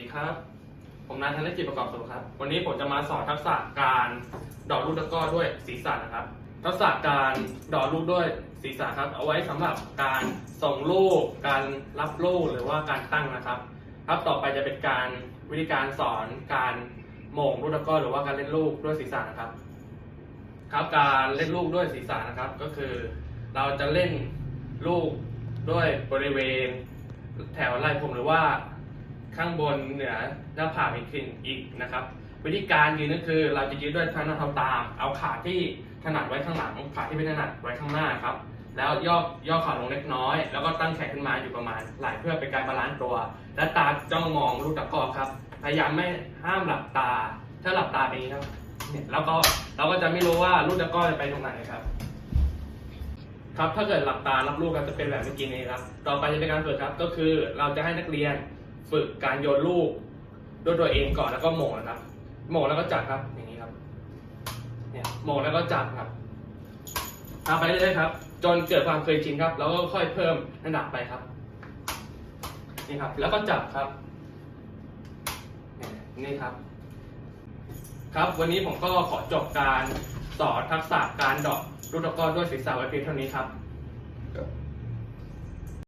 ดีครับ ผมนายธนกิจประกอบสุขครับ วันนี้ผมจะมาสอนทักษะการดอกลูกตะกร้อด้วยศีรษะนะครับ ทักษะการดอกลูกด้วยศีรษะครับ เอาไว้สำหรับการส่งลูก การรับลูกหรือว่าการตั้งนะครับ ครับต่อไปจะเป็นการวิธีการสอนการโหม่งลูกตะกร้อหรือว่าการเล่นลูกด้วยศีรษะนะครับ ครับการเล่นลูกด้วยศีรษะนะครับ ก็คือเราจะเล่นลูกด้วยบริเวณแถวไหล่ผมหรือว่า ข้างบนเหนือหน้าผากอีกทีอีกนะครับ วิธีการยืนก็คือเราจะยืนด้วยทั้งหน้าเท้าตาม เอาขาที่ถนัดไว้ข้างหลัง ขาที่ไม่ถนัดไว้ข้างหน้าครับ แล้วย่อย่อขาลงเล็กน้อย แล้วก็ตั้งแขนขึ้นมาอยู่ประมาณไหล่เพื่อเป็นการบาลานซ์ตัว และตาจ้องมองลูกตะกร้อครับ พยายามไม่ห้ามหลับตา ถ้าหลับตาเป็นอย่างนี้ครับเนี่ยแล้วก็เราก็จะไม่รู้ว่าลูกตะกร้อจะไปตรงไหนครับครับถ้าเกิดหลับตารับลูกก็จะเป็นแบบเมื่อกี้นี้ครับ ต่อไปจะเป็นการฝึกครับ ก็คือเราจะให้นักเรียน ฝึกการโยนลูกด้วยตัวเองก่อนแล้วก็โหมงนะครับโหมงแล้วก็จับครับอย่างนี้ครับ เนี่ยโหมงแล้วก็จับครับทำไปเรื่อยๆครับ จนเกิดความเคยชินครับ แล้วก็ค่อยเพิ่มน้ำหนักไปครับนี่ครับ แล้วก็จับครับ นี่ครับ ครับวันนี้ผมก็ขอจบการสอนทักษะการดอกลูกตะกร้อด้วยศีรษะไว้เพียงเท่านี้ครับ